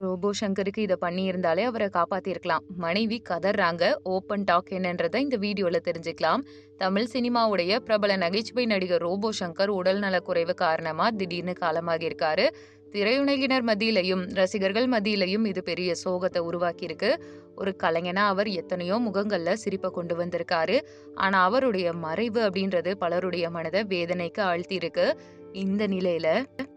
Robot சங்கருக்கு இதை பண்ணியிருந்தாலே அவரை காப்பாத்திருக்கலாம் மனைவி கதறாங்க ஓப்பன் டாக் என்னன்றதை இந்த வீடியோல தெரிஞ்சுக்கலாம். தமிழ் சினிமாவுடைய பிரபல நகைச்சுவை நடிகர் ரோபோ சங்கர் உடல்நலக்குறைவு காரணமா திடீர்னு காலமாகியிருக்காரு. திரையுலகினர் மத்தியிலையும் ரசிகர்கள் மத்தியிலையும் இது பெரிய சோகத்தை உருவாக்கியிருக்கு. ஒரு கலைஞனா அவர் எத்தனையோ முகங்கள்ல சிரிப்பை கொண்டு வந்திருக்காரு. ஆனா அவருடைய மறைவு அப்படின்றது பலருடைய மனதை வேதனைக்கு ஆழ்த்தியிருக்கு. இந்த நிலையில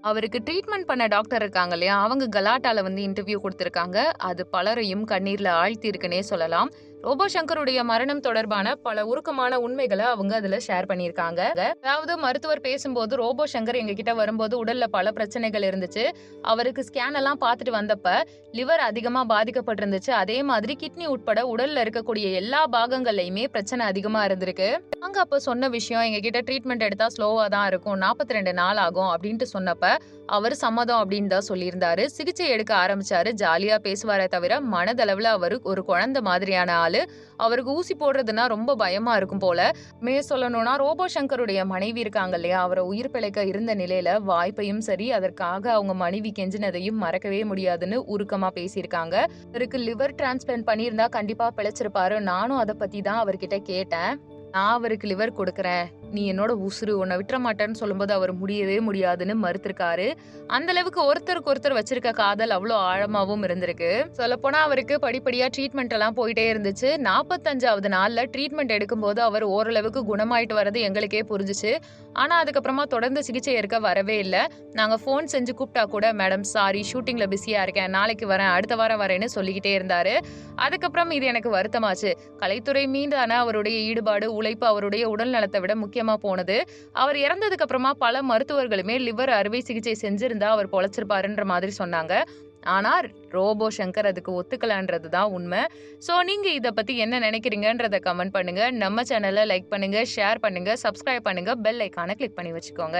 அவருக்கு ட்ரீட்மெண்ட் பண்ண டாக்டர் இருக்காங்க இல்லையா? அவங்க கலாட்டால வந்து இன்டர்வியூ கொடுத்திருக்காங்க அது பலரையும் கண்ணீர்ல ஆழ்த்தியிருக்குன்னே சொல்லலாம். ரோபோ சங்கருடைய மரணம் தொடர்பான பல உருக்கமான உண்மைகளை அவங்க அதுல ஷேர் பண்ணியிருக்காங்க. அதாவது மருத்துவர் பேசும்போது ரோபோ சங்கர் எங்ககிட்ட வரும்போது உடல்ல பல பிரச்சனைகள் இருந்துச்சு. அவருக்கு ஸ்கேன் எல்லாம் பார்த்துட்டு வந்தப்ப லிவர் அதிகமா பாதிக்கப்பட்டிருந்துச்சு. அதே மாதிரி கிட்னி உட்பட உடல்ல இருக்கக்கூடிய எல்லா பாகங்கள்லயுமே பிரச்சனை அதிகமா இருந்திருக்கு. அங்க அப்ப சொன்ன விஷயம் எங்ககிட்ட ட்ரீட்மெண்ட் எடுத்தா ஸ்லோவா தான் இருக்கும். 42 நாள் ஆகும் அப்படின்ட்டு சொன்னப்ப அவர் சம்மதம் அப்படின்னு தான் சொல்லியிருந்தாரு. சிகிச்சை எடுக்க ஆரம்பிச்சாரு. ஜாலியா பேசுவாரே தவிர மனதளவுல அவரு ஒரு குழந்தை மாதிரியான ஆளு. அவருக்கு ஊசி போடுறதுன்னா ரொம்ப பயமா இருக்கும் போல. மே சொல்லணும்னா ரோபோ சங்கருடைய மனைவி இருக்காங்க இல்லையா? அவரை உயிர் பிழைக்க இருந்த நிலையில வாய்ப்பையும் சரி, அதற்காக அவங்க மனைவி கெஞ்சினதையும் மறக்கவே முடியாதுன்னு உருக்கமா பேசியிருக்காங்க. அவருக்கு லிவர் டிரான்ஸ்பிளான்ட் பண்ணியிருந்தா கண்டிப்பா பிழைச்சிருப்பாரு. நானும் அதை பத்தி தான் அவர்கிட்ட கேட்டேன். நான் அவருக்கு லிவர் கொடுக்குறேன். நீ என்னோட உசுரு. உன்னை விட்டுற மாட்டேன்னு சொல்லும்போது அவர் முடியவே முடியாதுன்னு மறுத்திருக்காரு. அந்த அளவுக்கு ஒருத்தருக்கு ஒருத்தர் வச்சிருக்க காதல் அவ்வளோ ஆழமாகவும் இருந்திருக்கு. சொல்லப்போனா அவருக்கு படிப்படியா ட்ரீட்மெண்ட் எல்லாம் போயிட்டே இருந்துச்சு. 45வது நாள்ல ட்ரீட்மெண்ட் எடுக்கும்போது அவர் ஓரளவுக்கு குணமாயிட்டு வர்றது எங்களுக்கே புரிஞ்சுச்சு. ஆனா அதுக்கப்புறமா தொடர்ந்து சிகிச்சை இருக்க வரவே இல்லை நாங்க ஃபோன் செஞ்சு கூப்பிட்டா கூட மேடம் சாரி ஷூட்டிங்ல பிஸியா இருக்கேன். நாளைக்கு வரேன். அடுத்த வாரம் வரேன்னு சொல்லிக்கிட்டே இருந்தாரு. அதுக்கப்புறம் இது எனக்கு வருத்தமாச்சு. கலைத்துறை மீதான அவருடைய ஈடுபாடு, உழைப்பு அவருடைய உடல் நலத்தை விட முக்கிய முக்கியமாக போனது. அவர் இறந்ததுக்கு அப்புறமா பல மருத்துவர்களுமே லிவர் அறுவை சிகிச்சை செஞ்சிருந்தா அவர் பொழைச்சிருப்பாருன்ற மாதிரி சொன்னாங்க. ஆனா ரோபோ சங்கர் அதுக்கு ஒத்துக்கலான்றது தான் உண்மை. ஸோ நீங்க இதை பத்தி என்ன நினைக்கிறீங்கன்றத கமெண்ட் பண்ணுங்க. நம்ம சேனலை லைக் பண்ணுங்க, ஷேர் பண்ணுங்க, சப்ஸ்கிரைப் பண்ணுங்க, பெல் ஐகான கிளிக் பண்ணி வச்சுக்கோங்க.